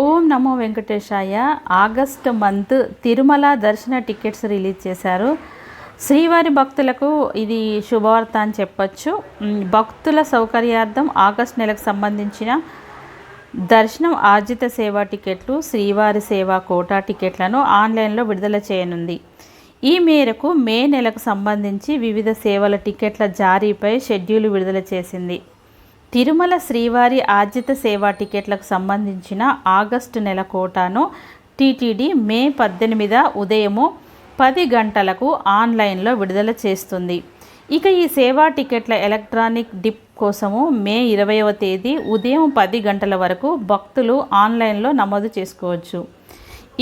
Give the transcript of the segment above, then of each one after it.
ఓం నమో వెంకటేశాయ. August month Tirumala దర్శన tickets release చేశారు. శ్రీవారి భక్తులకు ఇది శుభవార్త అని చెప్పచ్చు. భక్తుల సౌకర్యార్థం ఆగస్ట్ నెలకు సంబంధించిన దర్శనం ఆర్జిత సేవా టికెట్లు శ్రీవారి సేవా కోటా టికెట్లను ఆన్లైన్లో విడుదల చేయనుంది. ఈ మేరకు మే నెలకు సంబంధించి వివిధ సేవల టికెట్ల జారీపై షెడ్యూల్ విడుదల చేసింది. తిరుమల శ్రీవారి ఆర్జిత సేవా టికెట్లకు సంబంధించిన ఆగస్టు నెల కోటాను టీటీడీ మే పద్దెనిమిద ఉదయము పది గంటలకు ఆన్లైన్లో విడుదల చేస్తుంది. ఇక ఈ సేవా టికెట్ల ఎలక్ట్రానిక్ డిప్ కోసము మే ఇరవైవ తేదీ ఉదయం పది గంటల వరకు భక్తులు ఆన్లైన్లో నమోదు చేసుకోవచ్చు.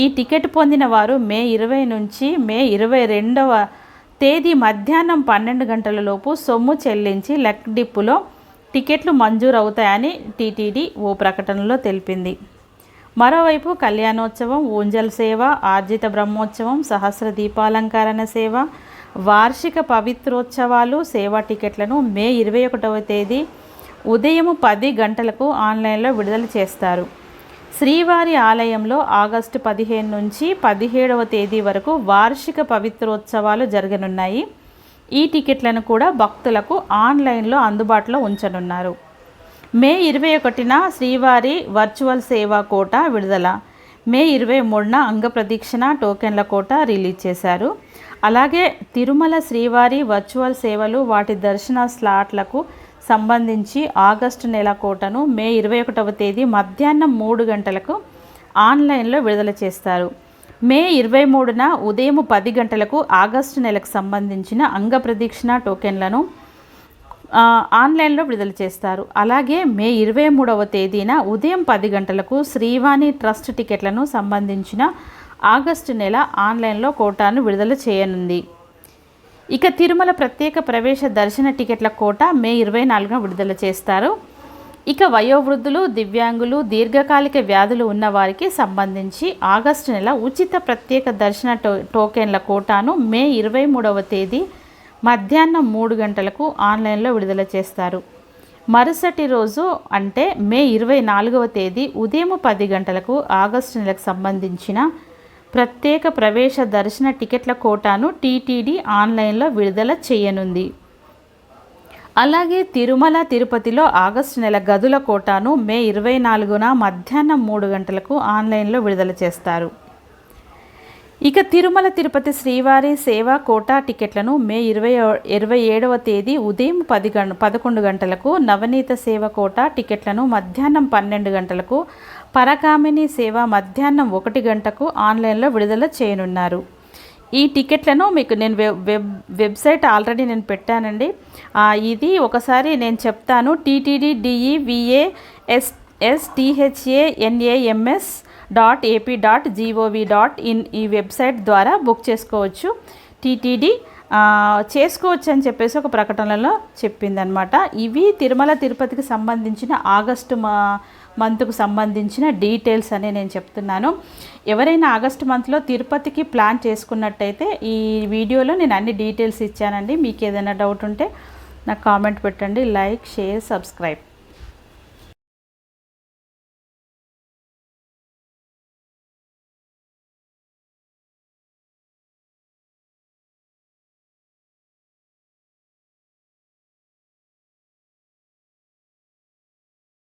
ఈ టికెట్ పొందిన వారు మే ఇరవై నుంచి మే ఇరవై రెండవ తేదీ మధ్యాహ్నం పన్నెండు గంటల లోపు సొమ్ము చెల్లించి లెక్ డిప్పులో టికెట్లు మంజూరు అవుతాయని టీటీడీ ఓ ప్రకటనలో తెలిపింది. మరోవైపు కళ్యాణోత్సవం ఊంజల్ సేవ ఆర్జిత బ్రహ్మోత్సవం సహస్ర దీపాలంకరణ సేవ వార్షిక పవిత్రోత్సవాలు సేవా టికెట్లను మే ఇరవై ఒకటవ తేదీ ఉదయం పది గంటలకు ఆన్లైన్లో విడుదల చేస్తారు. శ్రీవారి ఆలయంలో ఆగస్టు పదిహేను నుంచి పదిహేడవ తేదీ వరకు వార్షిక పవిత్రోత్సవాలు జరగనున్నాయి. ఈ టికెట్లను కూడా భక్తులకు ఆన్లైన్లో అందుబాటులో ఉంచనున్నారు. మే ఇరవై ఒకటిన శ్రీవారి వర్చువల్ సేవా కోట విడుదల. మే ఇరవై మూడున అంగప్రదీక్షణ టోకెన్ల కోట రిలీజ్ చేశారు. అలాగే తిరుమల శ్రీవారి వర్చువల్ సేవలు వాటి దర్శన స్లాట్లకు సంబంధించి ఆగస్టు నెల కోటను మే ఇరవై ఒకటవ తేదీ మధ్యాహ్నం మూడు గంటలకు ఆన్లైన్లో విడుదల చేస్తారు. మే ఇరవై మూడున ఉదయం పది గంటలకు ఆగస్టు నెలకు సంబంధించిన అంగ ప్రదీక్షణ టోకెన్లను ఆన్లైన్లో విడుదల చేస్తారు. అలాగే మే ఇరవై మూడవ తేదీన ఉదయం పది గంటలకు శ్రీవాణి ట్రస్ట్ టికెట్లను సంబంధించిన ఆగస్టు నెల ఆన్లైన్లో కోటాను విడుదల చేయనుంది. ఇక తిరుమల ప్రత్యేక ప్రవేశ దర్శన టికెట్ల కోట మే ఇరవై నాలుగున విడుదల చేస్తారు. ఇక వయోవృద్ధులు దివ్యాంగులు దీర్ఘకాలిక వ్యాధులు ఉన్న వారికి సంబంధించి ఆగస్టు నెల ఉచిత ప్రత్యేక దర్శన టో టోకెన్ల కోటాను మే ఇరవై మూడవ తేదీ మధ్యాహ్నం మూడు గంటలకు ఆన్లైన్లో విడుదల చేస్తారు. మరుసటి రోజు అంటే మే ఇరవై నాలుగవ తేదీ ఉదయం పది గంటలకు ఆగస్టు నెలకు సంబంధించిన ప్రత్యేక ప్రవేశ దర్శన టికెట్ల కోటాను టీటీడీ ఆన్లైన్లో విడుదల చేయనుంది. అలాగే తిరుమల తిరుపతిలో ఆగస్టు నెల గదుల కోటాను మే ఇరవై నాలుగున మధ్యాహ్నం మూడు గంటలకు ఆన్లైన్లో విడుదల చేస్తారు. ఇక తిరుమల తిరుపతి శ్రీవారి సేవా కోటా టికెట్లను మే ఇరవై ఇరవై ఏడవ తేదీ ఉదయం పది గం పదకొండు గంటలకు నవనీత సేవ కోటా టికెట్లను మధ్యాహ్నం పన్నెండు గంటలకు పరకామిని సేవ మధ్యాహ్నం ఒకటి గంటకు ఆన్లైన్లో విడుదల చేయనున్నారు. ఈ టికెట్లను మీకు నేను వెబ్ వెబ్ వెబ్సైట్ ఆల్రెడీ నేను పెట్టానండి. ఇది ఒకసారి నేను చెప్తాను. TTD D E V A S S T H A N A M S dot AP dot G O V dot in ఈ వెబ్సైట్ ద్వారా బుక్ చేసుకోవచ్చు. టీటీడీ చేసుకోవచ్చు అని చెప్పేసి ఒక ప్రకటనలో చెప్పిందనమాట ఇవి తిరుమల తిరుపతికి సంబంధించిన ఆగస్టు మా మంత్కు సంబంధించిన డీటెయిల్స్ అని నేను చెప్తున్నాను. ఎవరైనా ఆగస్ట్ మంత్లో తిరుపతికి ప్లాన్ చేసుకున్నట్టయితే ఈ వీడియోలో నేను అన్ని డీటెయిల్స్ ఇచ్చానండి. మీకు ఏదైనా డౌట్ ఉంటే నాకు కామెంట్ పెట్టండి. Like share subscribe.